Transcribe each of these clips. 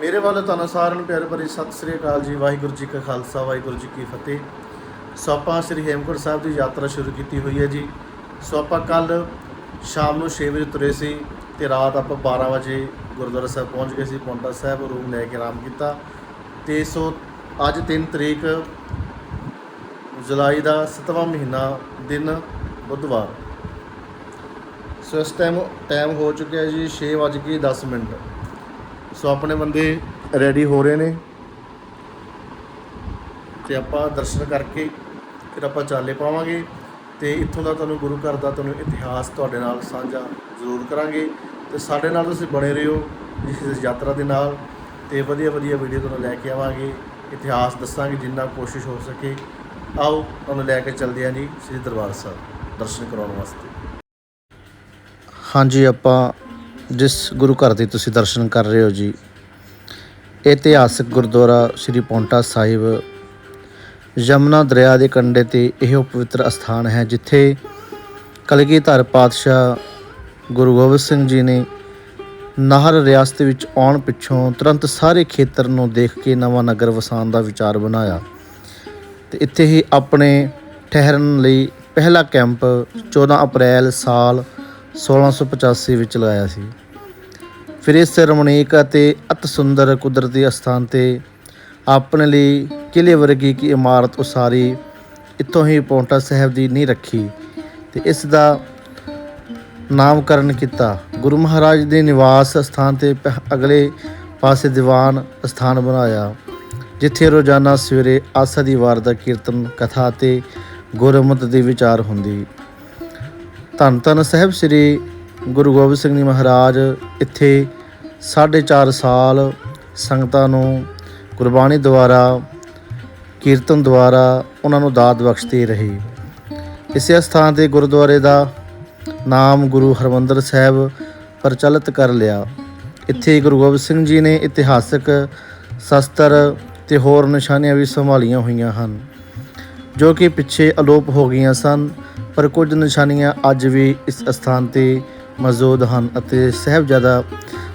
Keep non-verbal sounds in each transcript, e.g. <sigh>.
ਮੇਰੇ ਵੱਲੋਂ ਤੁਹਾਨੂੰ ਸਾਰਿਆਂ ਨੂੰ ਪਿਆਰ ਭਰੀ ਸਤਿ ਸ੍ਰੀ ਅਕਾਲ ਜੀ। ਵਾਹਿਗੁਰੂ ਜੀ ਕਾ ਖਾਲਸਾ, ਵਾਹਿਗੁਰੂ ਜੀ ਕੀ ਫਤਿਹ। ਸੋ ਆਪਾਂ ਸ੍ਰੀ ਹੇਮਕੁੰਟ ਸਾਹਿਬ ਦੀ ਯਾਤਰਾ ਸ਼ੁਰੂ ਕੀਤੀ ਹੋਈ ਹੈ ਜੀ। ਸੋ ਆਪਾਂ ਕੱਲ ਸ਼ਾਮ ਨੂੰ 6 ਵਜੇ ਤੁਰੇ ਸੀ ਤੇ ਰਾਤ ਆਪਾਂ 12 ਵਜੇ ਗੁਰਦੁਆਰਾ ਸਾਹਿਬ ਪਹੁੰਚ ਗਏ ਸੀ, ਪੌਂਟਾ ਸਾਹਿਬ ਰੂਮ ਲੈ ਕੇ ਆਰਾਮ ਕੀਤਾ। ਤੇ ਸੋ ਅੱਜ 3 ਤਰੀਕ, ਜੁਲਾਈ ਦਾ 7ਵਾਂ ਮਹੀਨਾ ਦਿਨ ਬੁੱਧਵਾਰ। ਸੋ ਇਸ ਟਾਈਮ ਟਾਈਮ ਹੋ ਚੁੱਕਿਆ ਜੀ 6:10 ਮਿੰਟ। ਸੋ ਆਪਣੇ ਬੰਦੇ ਰੈਡੀ ਹੋ ਰਹੇ ਨੇ। ਤੇ ਆਪਾਂ ਦਰਸ਼ਨ ਕਰਕੇ ਫਿਰ ਆਪਾਂ ਚਾਲੇ ਪਾਵਾਂਗੇ। ਤੇ ਇੱਥੋਂ ਦਾ ਤੁਹਾਨੂੰ ਗੁਰੂ ਘਰ ਦਾ ਤੁਹਾਨੂੰ ਇਤਿਹਾਸ ਤੁਹਾਡੇ ਨਾਲ ਸਾਂਝਾ ਜ਼ਰੂਰ ਕਰਾਂਗੇ। ਤੇ ਸਾਡੇ ਨਾਲ ਤੁਸੀਂ ਬਣੇ ਰਹੋ ਇਸ ਯਾਤਰਾ ਦੇ ਨਾਲ ਤੇ ਵਧੀਆ ਵਧੀਆ ਵੀਡੀਓ ਤੁਹਾਨੂੰ ਲੈ ਕੇ ਆਵਾਂਗੇ। ਇਤਿਹਾਸ ਦੱਸਾਂਗੇ ਜਿੰਨਾ ਕੋਸ਼ਿਸ਼ ਹੋ ਸਕੇ। ਆਓ, ਤੁਹਾਨੂੰ ਲੈ ਕੇ ਚੱਲਦੇ ਹਾਂ ਜੀ ਸ੍ਰੀ ਦਰਬਾਰ ਸਾਹਿਬ, ਦਰਸ਼ਨ ਕਰਾਉਣ ਵਾਸਤੇ। ਹਾਂਜੀ, ਆਪਾਂ ਜਿਸ ਗੁਰੂ ਘਰ ਦੇ ਤੁਸੀਂ ਦਰਸ਼ਨ ਕਰ ਰਹੇ ਹੋ ਜੀ, ਇਤਿਹਾਸਕ ਗੁਰਦੁਆਰਾ ਸ੍ਰੀ ਪੌਂਟਾ ਸਾਹਿਬ ਯਮਨਾ ਦਰਿਆ ਦੇ ਕੰਢੇ ਤੇ ਇਹ ਪਵਿੱਤਰ ਅਸਥਾਨ ਹੈ, ਜਿੱਥੇ ਕਲਗੀਧਰ ਪਾਤਸ਼ਾਹ ਗੁਰੂ ਗੋਬਿੰਦ ਸਿੰਘ ਜੀ ਨੇ ਨਾਹਰ ਰਿਆਸਤ ਵਿੱਚ ਆਉਣ ਪਿੱਛੋਂ ਤੁਰੰਤ ਸਾਰੇ ਖੇਤਰ ਨੂੰ ਦੇਖ ਕੇ ਨਵਾਂ ਨਗਰ ਵਸਾਉਣ ਦਾ ਵਿਚਾਰ ਬਣਾਇਆ। ਤੇ ਇੱਥੇ ਹੀ ਆਪਣੇ ਠਹਿਰਨ ਲਈ ਪਹਿਲਾ ਕੈਂਪ 14 ਅਪ੍ਰੈਲ ਸਾਲ 1685 ਵਿੱਚ ਲਾਇਆ ਸੀ। ਫਿਰ ਇਸ ਰਮਣੀਕ ਅਤੇ ਅਤ ਸੁੰਦਰ ਕੁਦਰਤੀ ਅਸਥਾਨ ਤੇ ਆਪਣੇ ਲਈ ਕਿਲੇ ਵਰਗੀ ਕੀ ਇਮਾਰਤ ਉਸਾਰੀ ਇੱਥੋਂ ਹੀ ਪੌਂਟਾ ਸਾਹਿਬ ਦੀ ਨੀਂਹ ਰੱਖੀ ਤੇ ਇਸ ਦਾ ਨਾਮਕਰਨ ਕੀਤਾ। ਗੁਰੂ ਮਹਾਰਾਜ ਦੇ ਨਿਵਾਸ ਸਥਾਨ ਤੇ ਪਹਿ- ਅਗਲੇ ਪਾਸੇ ਦੀਵਾਨ ਸਥਾਨ ਬਣਾਇਆ, ਜਿੱਥੇ ਰੋਜ਼ਾਨਾ ਸਵੇਰੇ ਆਸਾ ਦੀ ਵਾਰ ਦਾ ਕੀਰਤਨ, ਕਥਾ ਤੇ ਗੁਰਮਤ ਦੀ ਵਿਚਾਰ ਹੁੰਦੀ। ਧੰਨ ਧੰਨ ਸਾਹਿਬ ਸ੍ਰੀ ਗੁਰੂ ਗੋਬਿੰਦ ਸਿੰਘ ਜੀ ਮਹਾਰਾਜ, ਇੱਥੇ 4.5 ਸਾਲ ਸੰਗਤਾਂ ਨੂੰ ਗੁਰਬਾਣੀ ਦੁਆਰਾ ਕੀਰਤਨ ਦੁਆਰਾ ਉਹਨਾਂ ਨੂੰ ਦਾਤ ਬਖਸ਼ਦੇ ਰਹੇ। ਇਸੇ ਸਥਾਨ ਤੇ ਗੁਰਦੁਆਰੇ ਦਾ ਨਾਮ ਗੁਰੂ ਹਰਮੰਦਰ ਸਾਹਿਬ ਪ੍ਰਚਲਿਤ ਕਰ ਲਿਆ। ਇੱਥੇ ਗੁਰੂ ਗੋਬਿੰਦ ਸਿੰਘ ਜੀ ਨੇ ਇਤਿਹਾਸਕ ਸ਼ਸਤਰ ਤੇ ਹੋਰ ਨਿਸ਼ਾਨੀਆਂ ਵੀ ਸੰਭਾਲੀਆਂ ਹੋਈਆਂ ਹਨ, ਜੋ ਕਿ ਪਿੱਛੇ ਅਲੋਪ ਹੋ ਗਈਆਂ ਸਨ, ਪਰ ਕੁਝ ਨਿਸ਼ਾਨੀਆਂ ਅੱਜ ਵੀ ਇਸ ਸਥਾਨ ਤੇ ਮੌਜੂਦ ਹਨ ਅਤੇ ਸਹਿਬਜ਼ਾਦਾ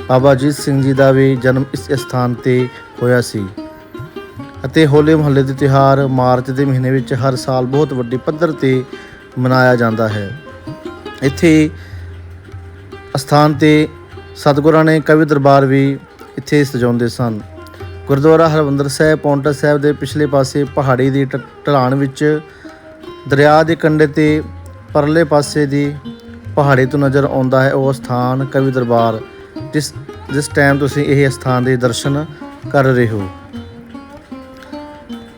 ਬਾਬਾ ਅਜੀਤ ਸਿੰਘ ਜੀ ਦਾ ਵੀ ਜਨਮ ਇਸ ਸਥਾਨ ਤੇ ਹੋਇਆ ਸੀ। ਅਤੇ ਹੋਲੇ ਮਹੱਲੇ ਦੇ ਤਿਉਹਾਰ ਮਾਰਚ ਦੇ ਮਹੀਨੇ ਵਿੱਚ ਹਰ ਸਾਲ ਬਹੁਤ ਵੱਡੇ ਪੱਧਰ ਤੇ ਮਨਾਇਆ ਜਾਂਦਾ ਹੈ। ਇੱਥੇ ਸਥਾਨ ਤੇ ਸਤਿਗੁਰਾਂ ਨੇ ਕਵੀ ਦਰਬਾਰ ਵੀ ਇੱਥੇ ਸਜਾਉਂਦੇ ਸਨ। ਗੁਰਦੁਆਰਾ ਹਰਮੰਦਰ ਸਾਹਿਬ, ਪੌਂਟਾ ਸਾਹਿਬ ਦੇ ਪਿਛਲੇ ਪਾਸੇ ਪਹਾੜੀ ਦੀ ਢ- ਢਲਾਣ ਵਿੱਚ ਦਰਿਆ ਦੇ ਕੰਢੇ ਤੇ ਪਰਲੇ ਪਾਸੇ ਦੀ ਪਹਾੜੀ ਤੋਂ ਨਜ਼ਰ ਆਉਂਦਾ ਹੈ ਉਹ ਸਥਾਨ ਕਵੀ ਦਰਬਾਰ, ਜਿਸ ਜਿਸ ਟਾਈਮ ਤੁਸੀਂ ਇਹ ਸਥਾਨ ਦੇ ਦਰਸ਼ਨ ਕਰ ਰਹੇ ਹੋ।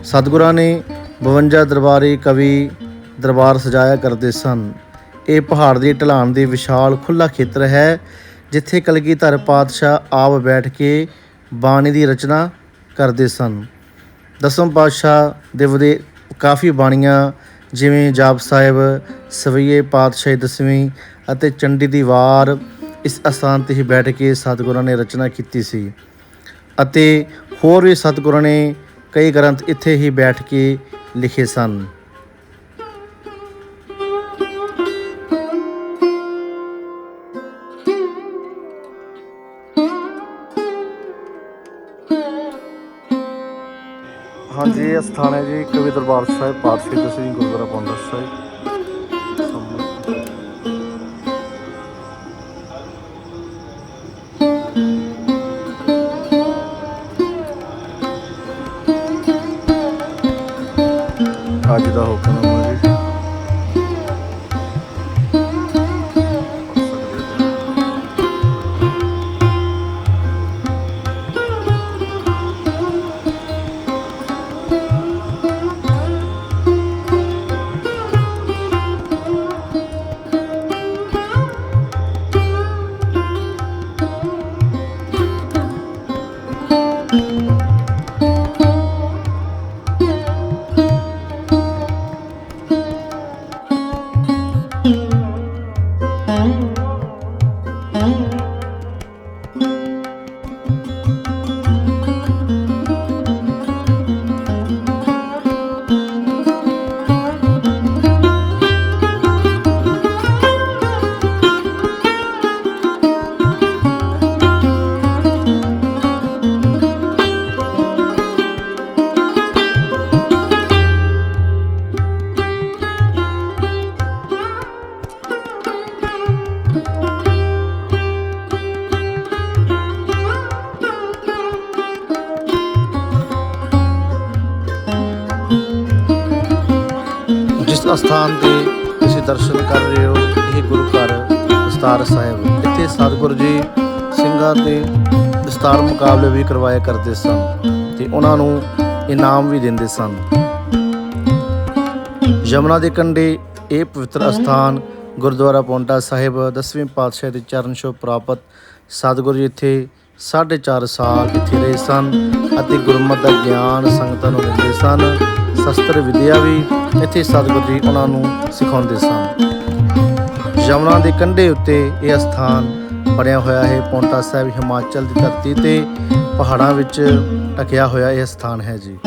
ਸਤਿਗੁਰਾਂ ਨੇ 52 ਦਰਬਾਰੀ ਕਵੀ ਦਰਬਾਰ ਸਜਾਇਆ ਕਰਦੇ ਸਨ। ਇਹ ਪਹਾੜ ਦੀ ਢਲਾਣ ਦੇ ਵਿਸ਼ਾਲ ਖੁੱਲਾ ਖੇਤਰ ਹੈ, ਜਿੱਥੇ ਕਲਗੀਧਰ ਪਾਤਸ਼ਾਹ ਆਪ ਬੈਠ ਕੇ ਬਾਣੀ ਦੀ ਰਚਨਾ ਕਰਦੇ ਸਨ। ਦਸਮ ਪਾਤਸ਼ਾਹ ਦੇ ਵਦੇ ਕਾਫੀ ਬਾਣੀਆਂ ਜਿਵੇਂ ਜਾਪ ਸਾਹਿਬ, ਸਵਈਏ ਪਾਤਸ਼ਾਹੀ ਦਸਵੀਂ ਅਤੇ ਚੰਡੀ ਦੀ ਵਾਰ ਇਸ ਅਸਥਾਨ ਤੇ ਹੀ ਬੈਠ ਕੇ ਸਤਿਗੁਰਾਂ ਨੇ ਰਚਨਾ ਕੀਤੀ ਸੀ। ਅਤੇ ਹੋਰ ਵੀ ਸਤਿਗੁਰਾਂ ਨੇ ਕਈ ਗ੍ਰੰਥ ਇੱਥੇ ਹੀ ਬੈਠ ਕੇ ਲਿਖੇ ਸਨ। ਹਾਂਜੀ ਇਹ ਸਥਾਨ ਹੈ ਜੀ ਕਵੀ ਦਰਬਾਰ ਸਾਹਿਬ ਪਾਤਸ਼ਾਹੀ ਦਸਵੀਂ ਗੁਰਦੁਆਰਾ ਪੌਂਡਾ ਸਾਹਿਬ। ਅੱਜ ਦਾ ਹੁਕਮਨਾਮਾ ਜੀ ਅਸਥਾਨ ਤੇ ਤੁਸੀਂ ਦਰਸ਼ਨ ਕਰ ਰਹੇ ਹੋ, ਇਹ ਗੁਰੂ ਘਰ ਦਸਤਾਰ ਸਾਹਿਬ। ਇੱਥੇ ਸਤਿਗੁਰੂ ਜੀ ਸਿੰਘਾਂ ਤੇ ਦਸਤਾਰ ਮੁਕਾਬਲੇ ਵੀ ਕਰਵਾਇਆ ਕਰਦੇ ਸਨ ਤੇ ਉਹਨਾਂ ਨੂੰ ਇਨਾਮ ਵੀ ਦਿੰਦੇ ਸਨ। ਯਮੁਨਾ ਦੇ ਕੰਢੇ ਇਹ ਪਵਿੱਤਰ ਅਸਥਾਨ ਗੁਰਦੁਆਰਾ ਪੌਂਟਾ ਸਾਹਿਬ ਦਸਵੇਂ ਪਾਤਸ਼ਾਹ ਦੇ ਚਰਨ ਛੋਹ ਪ੍ਰਾਪਤ ਸਤਿਗੁਰੂ ਜੀ ਇੱਥੇ 4.5 ਸਾਲ ਇੱਥੇ ਰਹੇ ਸਨ ਅਤੇ ਗੁਰਮਤਿ ਦਾ ਗਿਆਨ ਸੰਗਤਾਂ ਨੂੰ ਦਿੰਦੇ ਸਨ। ਸ਼ਸਤਰ ਵਿਦਿਆ ਵੀ ਇੱਥੇ ਸਤਿਗੁਰੂ ਜੀ ਉਹਨਾਂ ਨੂੰ ਸਿਖਾਉਂਦੇ ਸਨ। ਯਮਨਾ ਦੇ ਕੰਢੇ ਉੱਤੇ ਇਹ ਅਸਥਾਨ ਬਣਿਆ ਹੋਇਆ ਹੈ। ਪੌਂਟਾ ਸਾਹਿਬ ਹਿਮਾਚਲ ਦੀ ਧਰਤੀ ਤੇ ਪਹਾੜਾਂ ਵਿੱਚ ਟਕਿਆ ਹੋਇਆ ਇਹ ਸਥਾਨ ਹੈ ਜੀ।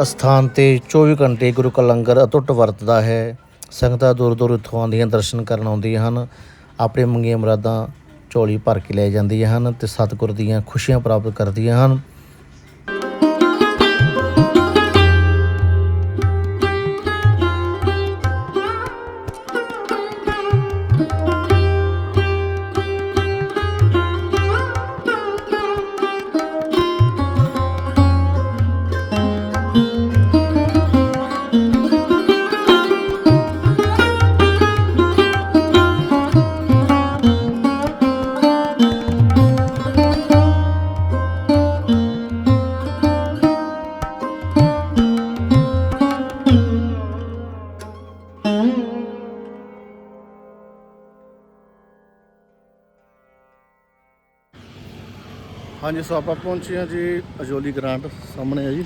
ਅਸਥਾਨ ਤੇ 24 ਘੰਟੇ ਗੁਰੂ ਕਾ ਲੰਗਰ ਅਟੁੱਟ ਵਰਤਦਾ ਹੈ। ਸੰਗਤਾਂ ਦੂਰ ਦੂਰ ਇੱਥੋਂ ਆਉਂਦੀਆਂ, ਦਰਸ਼ਨ ਕਰਨ ਆਉਂਦੀਆਂ ਹਨ। ਆਪਣੇ ਮੰਗੀਆਂ ਮੁਰਾਦਾਂ ਝੋਲੀ ਭਰ ਕੇ ਲੈ ਜਾਂਦੀਆਂ ਹਨ ਤੇ ਸਤਿਗੁਰ ਦੀਆਂ ਖੁਸ਼ੀਆਂ ਪ੍ਰਾਪਤ ਕਰਦੀਆਂ ਹਨ। ਹਾਂਜੀ, ਸੋ ਆਪਾਂ ਪਹੁੰਚੇ ਹਾਂ ਜੀ ਅਜੋਲੀ ਗ੍ਰਾਂਟ ਸਾਹਮਣੇ ਹੈ ਜੀ।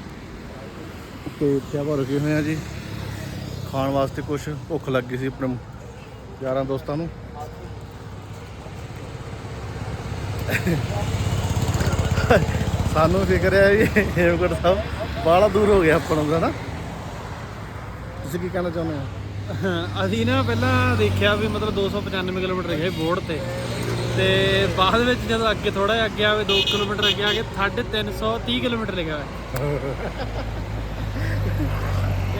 ਤੇ ਇੱਥੇ ਆਪਾਂ ਰੁਕੇ ਹੋਏ ਹਾਂ ਜੀ। ਖਾਣ ਵਾਸਤੇ ਕੁਝ ਭੁੱਖ ਲੱਗ ਗਈ ਸੀ ਆਪਣੇ ਯਾਰਾਂ ਦੋਸਤਾਂ ਨੂੰ। ਸਾਨੂੰ ਫਿਕਰ ਹੈ ਜੀ ਹੇਮਗੜ ਸਾਹਿਬ ਬਾਹਲਾ ਦੂਰ ਹੋ ਗਿਆ ਆਪਾਂ ਨੂੰ ਦਾ ਨਾ ਤੁਸੀਂ ਕੀ ਕਹਿਣਾ ਚਾਹੁੰਦੇ ਹੋ? ਅਸੀਂ ਨਾ ਪਹਿਲਾਂ ਦੇਖਿਆ ਵੀ ਮਤਲਬ 295 ਕਿਲੋਮੀਟਰ ਹੈਗਾ ਬੋਰਡ ਤੇ। ਤੇ ਬਾਅਦ ਵਿੱਚ ਜਦੋਂ ਅੱਗੇ ਥੋੜਾ ਜਿਹਾ ਅੱਗੇ ਆਵੇ 2 ਕਿਲੋਮੀਟਰ ਅੱਗੇ ਆ ਕੇ 330 ਕਿਲੋਮੀਟਰ ਲਿਖਿਆ ਹੋਇਆ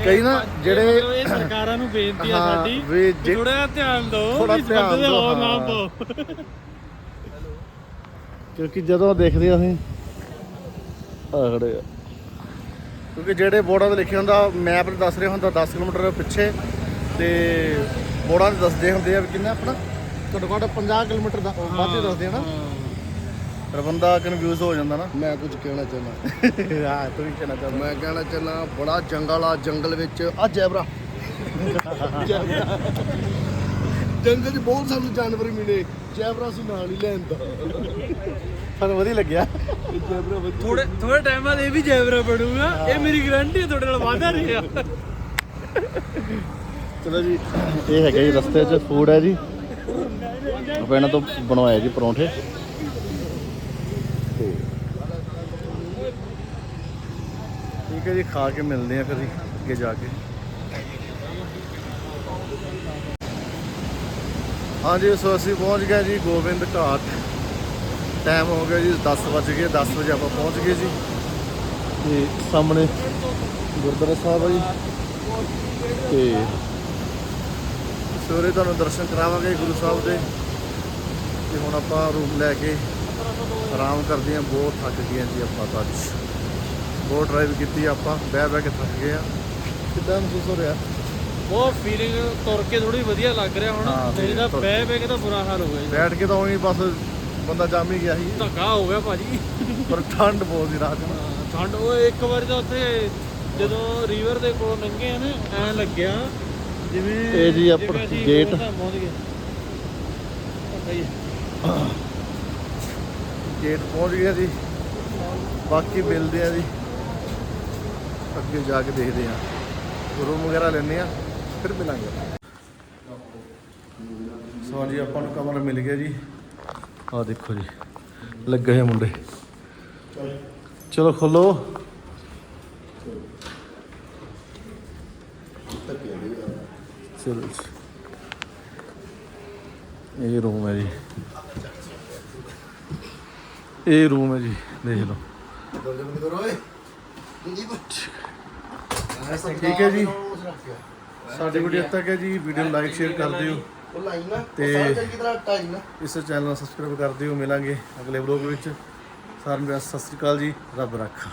ਕਈ ਨਾ ਜਿਹੜੇ- ਇਹ ਸਰਕਾਰਾਂ ਨੂੰ ਬੇਨਤੀ ਆ ਸਾਡੀ ਥੋੜਾ ਜਿਹਾ ਧਿਆਨ ਦਿਓ ਇਸ ਧਿਆਨ ਦਿਓ, ਨਾ। ਪਾਓ। ਕਿਉਂਕਿ ਜਦੋਂ ਦੇਖਦੇ ਅਸੀਂ ਆ ਖੜੇ ਆ। ਕਿਉਂਕਿ ਜਿਹੜੇ ਬੋਰਡਾਂ ਤੇ ਲਿਖਿਆ ਹੁੰਦਾ ਮੈਪ ਤੇ ਦੱਸ ਰਿਹਾ ਹੁੰਦਾ 10 ਕਿਲੋਮੀਟਰ ਪਿੱਛੇ ਤੇ ਬੋਰਡਾਂ ਤੇ ਦੱਸਦੇ ਹੁੰਦੇ ਆ ਕਿੰਨਾ ਆਪਣਾ। ਘੱਟੋ ਘੱਟ 50 ਕਿਲੋਮੀਟਰ ਦਾ ਵੱਧ ਹੀ ਦੱਸਦੇ ਆ ਨਾ। ਫਿਰ ਬੰਦਾ ਕਨਫਿਊਜ਼ ਹੋ ਜਾਂਦਾ ਨਾ। ਮੈਂ ਕੁਝ ਕਹਿਣਾ ਚਾਹੁੰਦਾ। <laughs> ਹਾਂ ਤੂੰ ਵੀ ਕਹਿਣਾ ਚਾਹੁੰਦਾ। ਮੈਂ ਕਹਿਣਾ ਚਾਹੁੰਦਾ ਬੜਾ ਜੰਗਲ ਆ ਜੰਗਲ ਵਿੱਚ। ਆ ਜੈਬਰਾ। <laughs> ਜੰਗਲ 'ਚ ਬਹੁਤ ਸਾਨੂੰ ਜਾਨਵਰ ਮਿਲੇ। ਜੈਬਰਾ ਸੀ ਨਾਲ ਹੀ ਲੈਂਦਾ ਸਾਨੂੰ ਵਧੀਆ ਲੱਗਿਆ। ਜੈਬਰਾ ਵਧੀਆ ਥੋੜੇ ਥੋੜੇ ਟਾਈਮ ਬਾਅਦ ਇਹ ਵੀ ਜੈਬਰਾ ਬਣੂਗਾ। ਇਹ ਮੇਰੀ ਗਾਰੰਟੀ ਹੈ ਤੁਹਾਡੇ ਨਾਲ ਵਾਅਦਾ ਆ ਚਲੋ ਜੀ ਇਹ ਹੈਗਾ ਜੀ ਰਸਤੇ 'ਚ ਫੂਡ ਹੈ ਜੀ। ਆਪਾਂ ਇਹਨਾਂ ਤੋਂ ਬਣਵਾਇਆ ਜੀ ਪਰੌਂਠੇ। ਤੇ ਠੀਕ ਹੈ ਜੀ, ਖਾ ਕੇ ਮਿਲਦੇ ਆ ਫਿਰ ਅੱਗੇ ਜਾ ਕੇ। ਹਾਂਜੀ, ਸੋ ਅਸੀਂ ਪਹੁੰਚ ਗਏ ਜੀ ਗੋਬਿੰਦ ਘਾਟ। ਟਾਈਮ ਹੋ ਗਿਆ ਜੀ 10 ਵਜ ਗਏ 10 ਵਜੇ ਆਪਾਂ ਪਹੁੰਚ ਗਏ ਜੀ। ਤੇ ਸਾਹਮਣੇ ਗੁਰਦੁਆਰਾ ਸਾਹਿਬ ਆ ਜੀ। ਤੇ ਸਵੇਰੇ ਤੁਹਾਨੂੰ ਦਰਸ਼ਨ ਕਰਾਵਾਂਗੇ ਗੁਰੂ ਸਾਹਿਬ ਦੇ। ਤੇ ਹੁਣ ਆਪਾਂ ਰੂਮ ਲੈ ਕੇ ਆਰਾਮ ਕਰਦੇ ਹਾਂ। ਬਹੁਤ ਥੱਕ ਗਏ ਹਾਂ ਜੀ ਆਪਾਂ ਤਾਂ ਅੱਜ। ਬਹੁਤ ਡਰਾਈਵ ਕੀਤੀ ਆਪਾਂ। ਬਹਿ ਬਹਿ ਕੇ ਥੱਕ ਗਏ ਆ ਕਿੱਦਾਂ ਮਹਿਸੂਸ ਹੋ ਰਿਹਾ? ਬਹੁਤ ਫੀਲਿੰਗ ਤੁਰ ਕੇ ਥੋੜੀ ਵਧੀਆ ਲੱਗ ਰਿਹਾ ਹੁਣ। ਹਾਂ, ਮੇਰੀ ਤਾਂ ਬਹਿ ਬਹਿ ਕੇ ਤਾਂ ਬੁਰਾ ਹਾਲ ਹੋ ਗਿਆ ਜੀ। ਬੈਠ ਕੇ ਤਾਂ ਉਹੀ ਬਸ ਬੰਦਾ ਜੰਮ ਹੀ ਗਿਆ ਸੀ। ਧੱਕਾ ਹੋ ਗਿਆ ਭਾਜੀ। ਪਰ ਠੰਡ ਬਹੁਤ ਸੀ ਰਾਤ ਨੂੰ। ਹਾਂ, ਠੰਡ। ਉਹ ਇੱਕ ਵਾਰੀ ਤਾਂ ਉੱਥੇ ਜਦੋਂ ਰਿਵਰ ਦੇ ਕੋਲ ਲੰਘੇ ਆ ਨਾ ਐ ਲੱਗਿਆ। ਜਿਵੇਂ ਇਹ ਜੀ ਆਪਣਾ ਗੇਟ। ਪਹੁੰਚ ਗਏ। ਹੀ ਹੈ। ਗੇਟ ਪਹੁੰਚ ਗਿਆ ਜੀ। ਬਾਕੀ ਮਿਲਦੇ ਆ ਜੀ। ਅੱਗੇ ਜਾ ਕੇ ਦੇਖਦੇ ਆ। ਰੂਮ ਵਗੈਰਾ ਲੈਣੇ ਆ, ਫਿਰ ਮਿਲਾਂਗੇ। ਸੋ ਜੀ, ਆਪਾਂ ਨੂੰ ਕਮਰਾ ਮਿਲ ਗਿਆ ਜੀ। ਆ ਦੇਖੋ ਜੀ, ਲੱਗੇ ਹੋਏ ਮੁੰਡੇ। ਚਲੋ ਖੋਲੋ। ਚਲੋ ਜੀ। ਇਹ ਰੂਮ ਹੈ ਜੀ। ਇਹ ਰੂਮ ਹੈ ਜੀ, ਦੇਖ ਲਓ। ਠੀਕ ਹੈ ਜੀ। ਸਾਡੇ ਵੀਡੀਓ ਤੱਕ ਹੈ ਜੀ। ਵੀਡੀਓ ਲਾਈਕ ਸ਼ੇਅਰ ਕਰ ਦਿਓ। ਉਹ ਤੇ- ਇਸ ਚੈਨਲ ਨੂੰ ਸਬਸਕ੍ਰਾਈਬ ਕਰ ਦਿਓ। ਮਿਲਾਂਗੇ ਅਗਲੇ ਵਲੋਗ ਵਿੱਚ। ਸਾਰਿਆਂ ਨੂੰ ਸਤਿ ਸ੍ਰੀ ਅਕਾਲ ਜੀ। ਰੱਬ ਰੱਖਾ।